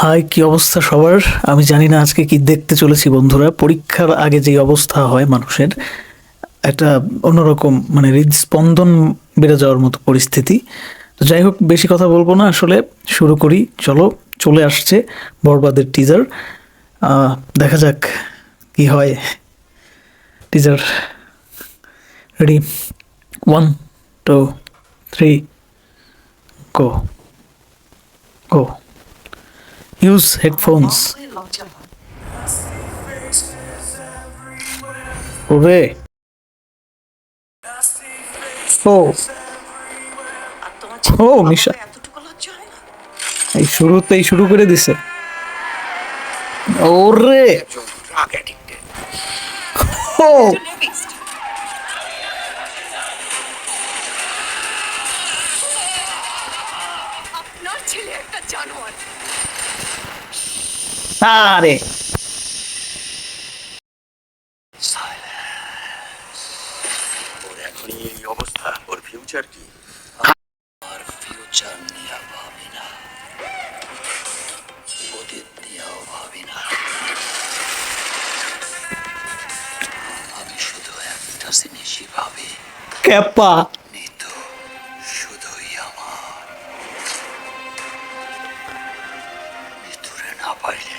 High, কি অবস্থা সবার? আমি জানি না আজকে কি দেখতে চলেছি বন্ধুরা। পরীক্ষার আগে যে অবস্থা হয় মানুষের, একটা অন্যরকম মানে হৃদস্পন্দন বেড়ে যাওয়ার মতো পরিস্থিতি। তো যাই হোক, বেশি কথা বলব না আসলে, শুরু করি। চলো, চলে আসছে বরবাদের টিজার দেখা যাক কি হয়। Teaser ready one two three go go use headphones ওরে ও. ও, মিশা। এই শুরুতেই শুরু করে দিছে। ওরে। ও। আপনার ছেলে একটা জানোয়ার। আরে ওর এখনই এই অবস্থা। ওর ফিউচার কি? আর ফিউচার নিয়ে ভাবি না। অতীত নিয়েও ভাবি না। আমি শুধু একটা জিনিসই ভাবি। ক্যাপা। না পাইলে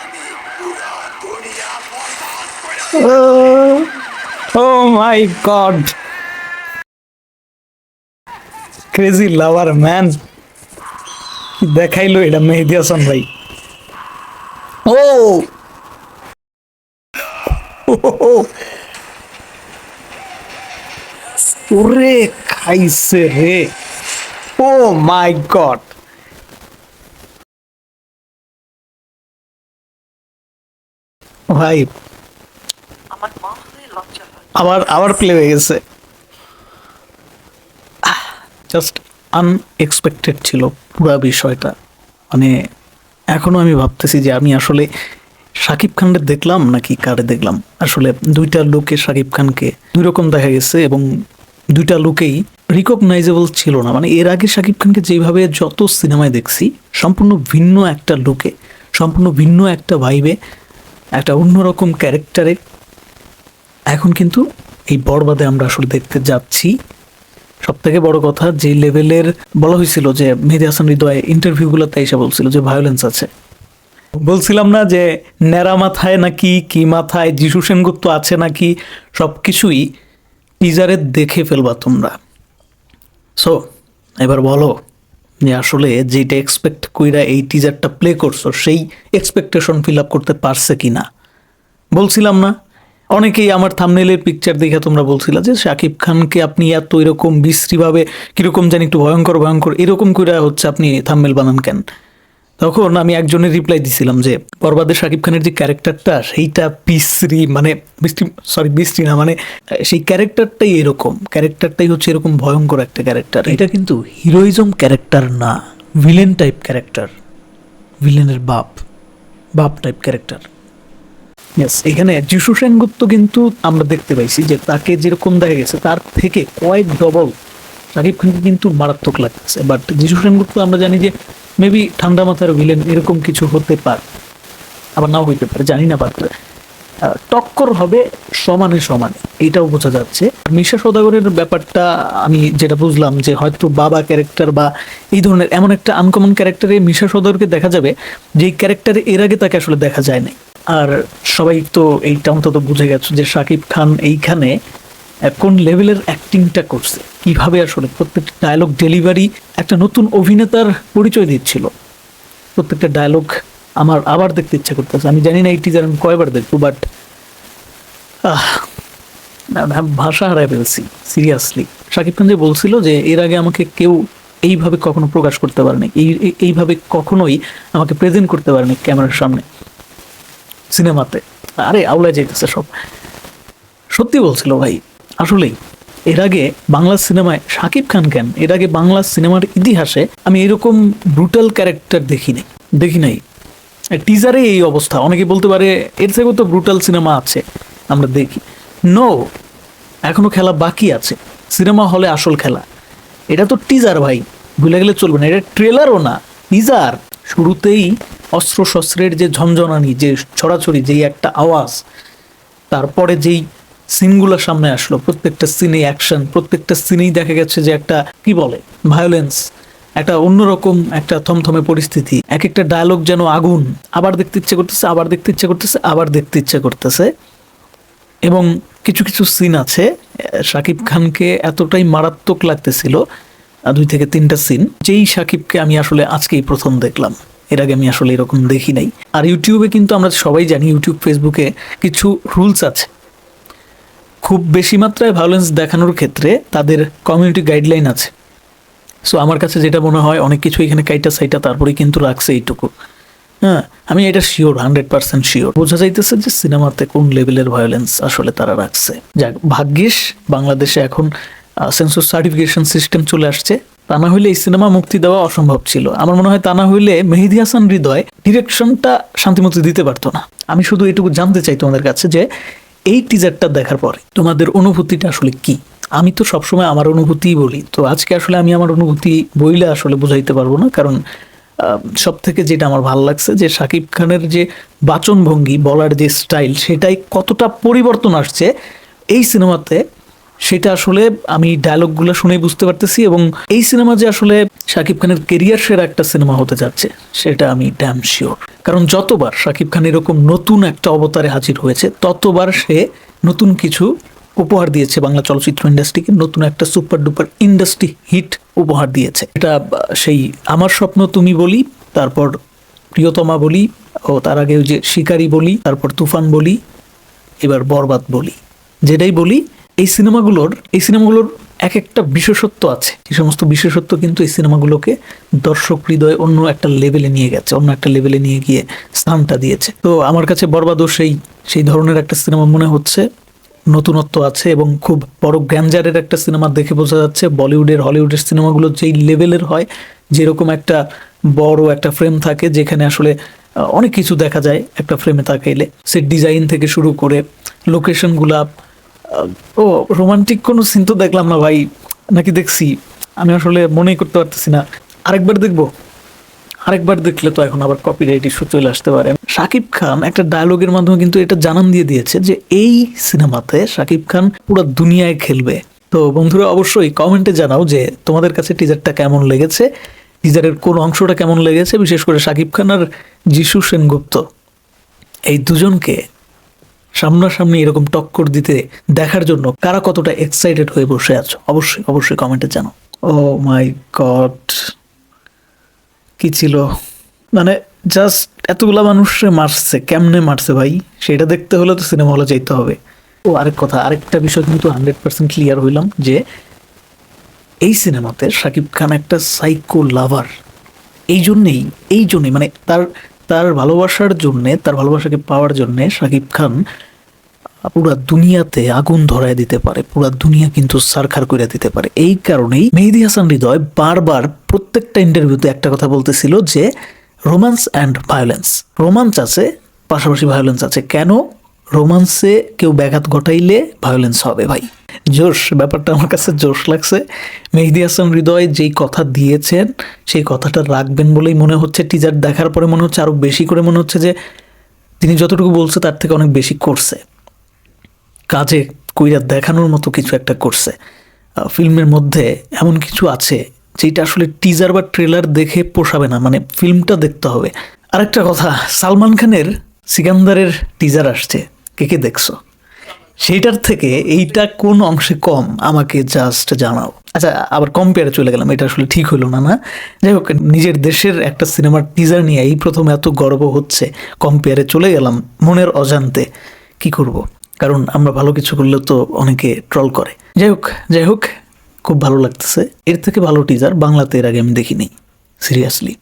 আমি পুরা দুনিয়া বরবাদ করে ও my god crazy lover man দেখাইলো এটা মেহেদি হাসান ভাই ও ওরে খাইছে রে ও মাই গড ভাই আবার আবার প্লে হয়ে। গেছে। জাস্ট আনএক্সপেক্টেড ছিল পুরা বিষয়টা। মানে এখনও আমি ভাবতেছি যে আমি আসলে শাকিব খানকে দেখলাম নাকি কারে দেখলাম? আসলে দুইটা লুকে শাকিব খানকে দুই রকম দেখা গেছে এবং দুইটা লুকেই রিকগনাইজেবল ছিল না। মানে এর আগে শাকিব খানকে যেভাবে যত সিনেমায় দেখছি সম্পূর্ণ ভিন্ন একটা লুকে সম্পূর্ণ ভিন্ন একটা ভাইবে একটা অন্যরকম ক্যারেক্টারে এখন কিন্তু এই বরবাদে আমরা আসলে দেখতে যাচ্ছি। সব থেকে বড় কথা, যে লেভেলের বলা হয়েছিল যে মেহেদি হাসান হৃদয় ইন্টারভিউগুলোতে এসে বলছিল যে ভায়োলেন্স আছে। বলছিলাম না যে ন্যাড়া মাথায় নাকি কি মাথায়, যিশু সেনগুপ্ত আছে নাকি সব কিছুই টিজারে দেখে ফেলবা তোমরা। সো এবার বলো যে আসলে যেটা এক্সপেক্ট কইরা এই টিজারটা প্লে করছ, সেই এক্সপেকটেশন ফিল আপ করতে পারছে কি না বলছিলাম না? অনেকেই আমার থামনেলের পিকচার দেখে তোমরা বলছিলা যে শাকিব খানকে আপনি এত এরকম বিশ্রীভাবে কীরকম জানি একটু ভয়ঙ্কর ভয়ঙ্কর, এরকম কইরা হচ্ছে আপনি থামনেল বানান কেন? তখন আমি একজনের রিপ্লাই দিছিলাম যে বরবাদের শাকিব খানের যে ক্যারেক্টারটা সেইটা বিশ্রী মানে বিশ্রী সরি বিশ্রী না মানে সেই ক্যারেক্টারটাই এরকম। ক্যারেক্টারটাই হচ্ছে এরকম ভয়ঙ্কর একটা ক্যারেক্টার এটা কিন্তু হিরোইজম ক্যারেক্টার না ভিলেন টাইপ ক্যারেক্টার ভিলেনের বাপ বাপ টাইপ ক্যারেক্টার Yes, এখানে যিশু সেনগুপ্ত কিন্তু আমরা দেখতে পাইছি যে তাকে যেরকম দেখা গেছে তার থেকে কয়েক ডবল শাকিব খানকে কিন্তু মারাত্মক লাগতেছে বাট যিশু সেনগুপ্ত আমরা জানি যে মেবি ঠান্ডা মাথার ভিলেন এরকম কিছু হতে পারে। আবার নাও হইতে পারে, জানি না বাট টক্কর হবে সমানে সমানে, এটাও বোঝা যাচ্ছে। মিশা সদাগরের ব্যাপারটা আমি যেটা বুঝলাম যে হয়তো বাবা ক্যারেক্টার বা এই ধরনের এমন একটা আনকমন ক্যারেক্টারে মিশা সদাগরকে দেখা যাবে যে ক্যারেক্টারে এর আগে তাকে আসলে দেখা যায় নাই। আর সবাই তো এইটা অন্তত বুঝে গেছে যে শাকিব খান এইখানে কোন লেভেলের অ্যাক্টিংটা করছে? কীভাবে আসলে প্রত্যেকটা ডায়লগ ডেলিভারি একটা নতুন অভিনেতার পরিচয় দিচ্ছিল? প্রত্যেকটা ডায়লগ আমার আবার দেখতে ইচ্ছা করতেছে। আমি জানি না এই টিজার আমি কয়বার দেখব বাট ভাষা হারাই ফেলছি সিরিয়াসলি শাকিব খান যে বলছিল যে এর আগে আমাকে কেউ এইভাবে কখনো প্রকাশ করতে পারেনি, এই, এই- এইভাবে কখনোই আমাকে প্রেজেন্ট করতে পারেনি ক্যামেরার সামনে, সিনেমাতে। আরে আউলা যাইতেছে সব। সত্যি বলছিল ভাই আসলেই, এর আগে বাংলা সিনেমায় শাকিব খান কেন? এর আগে বাংলা সিনেমার ইতিহাসে আমি এরকম ব্রুটাল ক্যারেক্টার দেখি নাই দেখি নাই। টিজারে এই অবস্থা, অনেকে বলতে পারে এর থেকেও তো ব্রুটাল সিনেমা আছে, আমরা দেখি। নো এখনও খেলা বাকি আছে সিনেমা হলে আসল খেলা। এটা তো টিজার ভাই, ভুলে গেলে চলবে না, এটা ট্রেলারও না টিজার শুরুতেই অস্ত্র শস্ত্রের যে ঝনঝনানি, যে ছড়াছড়ি, যেই একটা আওয়াজ, তারপরে যেই সিনগুলো সামনে আসলো। প্রত্যেকটা সিনে অ্যাকশন প্রত্যেকটা সিনেই দেখা গেছে যে একটা, কি বলে ভায়োলেন্স একটা অন্যরকম একটা থমথমে পরিস্থিতি। এক একটা ডায়লগ যেন আগুন, আবার দেখতে ইচ্ছে করতেছে, আবার দেখতে ইচ্ছে করতেছে, আবার দেখতে ইচ্ছে করতেছে। এবং কিছু কিছু সিন আছে, শাকিব খানকে এতটাই মারাত্মক লাগতেছিল দুই থেকে তিনটা সিন, যেই শাকিবকে আমি আসলে আজকেই প্রথম দেখলাম। এর আগে আমি আসলে এরকম দেখি নাই। আর ইউটিউবে কিন্তু আমরা সবাই জানি, ইউটিউব ফেসবুকে কিছু রুলস আছে। খুব বেশি মাত্রায় ভায়োলেন্স দেখানোর ক্ষেত্রে তাদের কমিউনিটি গাইডলাইন আছে। সো আমার কাছে যেটা মনে হয়, অনেক কিছু এখানে কাইটা সাইটা তারপরে কিন্তু রাখছে এইটুকু। হ্যাঁ আমি এটা শিওর হান্ড্রেড পার্সেন্ট শিওর বোঝা যাইতেছে যে সিনেমাতে কোন লেভেলের ভায়োলেন্স আসলে তারা রাখছে। যাক, ভাগ্যিস বাংলাদেশে এখন সেন্সর সার্টিফিকেশন সিস্টেম চলে আসছে। তা না হইলে এই সিনেমা মুক্তি দেওয়া অসম্ভব ছিল। আমার মনে হয় তা না হইলে মেহেদি হাসান হৃদয় ডিরেকশনটা শান্তিমতি দিতে পারতো না। আমি শুধু এটুকু জানতে চাই তোমাদের কাছে যে এই টিজারটা দেখার পরে তোমাদের অনুভূতিটা আসলে কি? আমি তো সবসময় আমার অনুভূতিই বলি। তো আজকে আসলে আমি আমার অনুভূতি বইলে আসলে বোঝাইতে পারব না। কারণ সব থেকে যেটা আমার ভালো লাগছে যে শাকিব খানের যে বাচনভঙ্গি, বলার যে স্টাইল সেটাই কতটা পরিবর্তন আসছে এই সিনেমাতে সেটা আসলে আমি ডায়লগগুলো শুনেই বুঝতে পারতেছি এবং এই সিনেমা যে আসলে শাকিব খানের কেরিয়ার সেরা একটা সিনেমা হতে যাচ্ছে, সেটা আমি ড্যাম শিওর কারণ যতবার শাকিব খান এরকম নতুন একটা অবতারে হাজির হয়েছে, ততবার সে নতুন কিছু উপহার দিয়েছে বাংলা চলচ্চিত্র ইন্ডাস্ট্রিকে নতুন একটা সুপার ডুপার ইন্ডাস্ট্রি হিট উপহার দিয়েছে। এটা, সেই আমার স্বপ্ন তুমি বলি, তারপর প্রিয়তমা বলি, ও তার আগে যে শিকারি বলি, তারপর তুফান বলি, এবার বরবাদ বলি। যেটাই বলি এই সিনেমাগুলোর এই সিনেমাগুলোর এক একটা বিশেষত্ব আছে। এই সমস্ত বিশেষত্ব কিন্তু এই সিনেমাগুলোকে দর্শক হৃদয়ে অন্য একটা লেভেলে নিয়ে গেছে, অন্য একটা লেভেলে নিয়ে গিয়ে স্থানটা দিয়েছে। তো আমার কাছে বরবাদও সেই সেই ধরনের একটা সিনেমা মনে হচ্ছে, নতুনত্ব আছে এবং খুব বড় গ্র্যান্ডারের একটা সিনেমা দেখে বোঝা যাচ্ছে, বলিউডের, হলিউডের সিনেমাগুলো যেই লেভেলের হয়, যেরকম একটা বড় একটা ফ্রেম থাকে, যেখানে আসলে অনেক কিছু দেখা যায় একটা ফ্রেমে তাকাইলে। সেট ডিজাইন থেকে শুরু করে, লোকেশনগুলা ও রোমান্টিক কোনো সিন তো দেখলাম না ভাই। নাকি দেখছি? আমি আসলে মনেই করতে পারতেছি না। আরেকবার দেখব। আরেকবার দেখলে তো এখন আবার কপিরাইট ইস্যু চলে আসতে পারে। শাকিব খান একটা ডায়লগের মাধ্যমে কিন্তু এটা জানান দিয়ে দিয়েছে যে, এই সিনেমাতে শাকিব খান পুরো দুনিয়ায় খেলবে। তো বন্ধুরা, অবশ্যই কমেন্টে জানাও যে, তোমাদের কাছে টিজারটা কেমন লেগেছে? টিজারের কোন অংশটা কেমন লেগেছে? বিশেষ করে শাকিব খান আর যিশু সেনগুপ্ত। এই দুজনকে সামনাসামনি এরকম টক্কর দিতে দেখার জন্য কারা কতটা এক্সাইটেড হয়ে বসে আছো? অবশ্যই অবশ্যই কমেন্টে জানো ও মাই গড কি ছিল? মানে জাস্ট এতগুলা মানুষে মারছে, কেমনে মারছে ভাই? সেটা দেখতে হলে তো সিনেমা হলে যেতে হবে। ও, আরেক কথা, আরেকটা বিষয় কিন্তু হান্ড্রেড পার্সেন্ট ক্লিয়ার হইলাম যে এই সিনেমাতে শাকিব খান একটা সাইকো লাভার এই জন্যেই এই জন্যেই মানে তার তার ভালোবাসার জন্যে, তার ভালোবাসাকে পাওয়ার জন্যে শাকিব খান পুরা দুনিয়াতে আগুন ধরায় দিতে পারে, পুরা দুনিয়া কিন্তু সারখার করে দিতে পারে। এই কারণেই মেহেদি হাসান হৃদয় বারবার প্রত্যেকটা ইন্টারভিউতে একটা কথা বলতেছিল যে রোমান্স অ্যান্ড ভায়োলেন্স রোমান্স আছে, পাশাপাশি ভায়োলেন্স আছে। কেন? রোমান্সে কেউ ব্যাঘাত ঘটাইলে ভায়োলেন্স হবে ভাই। জোশ, ব্যাপারটা আমার কাছে জোশ লাগছে। মেহেদি হাসান হৃদয় যেই কথা দিয়েছেন, সেই কথাটা রাখবেন বলেই মনে হচ্ছে। টিজার দেখার পরে মনে হচ্ছে আরও বেশি করে মনে হচ্ছে যে, তিনি যতটুকু বলছে তার থেকে অনেক বেশি করছে। কাজে কইরা দেখানোর মতো কিছু একটা করছে। ফিল্মের মধ্যে এমন কিছু আছে যেটা আসলে টিজার বা ট্রেলার দেখে পোষাবে না মানে ফিল্মটা দেখতে হবে। আরেকটা কথা, সালমান খানের সিকান্দারের টিজার আসছে। কে কে দেখছ? সেইটার থেকে এইটা কোন অংশে কম? আমাকে জাস্ট জানাও। আচ্ছা আবার কম্পেয়ারে চলে গেলাম, এটা আসলে ঠিক হলো না না? যাই হোক, নিজের দেশের একটা সিনেমার টিজার নিয়ে এই প্রথম এত গর্ব হচ্ছে। কম্পেয়ারে চলে গেলাম মনের অজান্তে। কি করব? কারণ আমরা ভালো কিছু করলে তো অনেকে ট্রল করে। যাই হোক যাই হোক, খুব ভালো লাগতেছে। এর থেকে ভালো টিজার বাংলাতে এর আগে আমি দেখিনি সিরিয়াসলি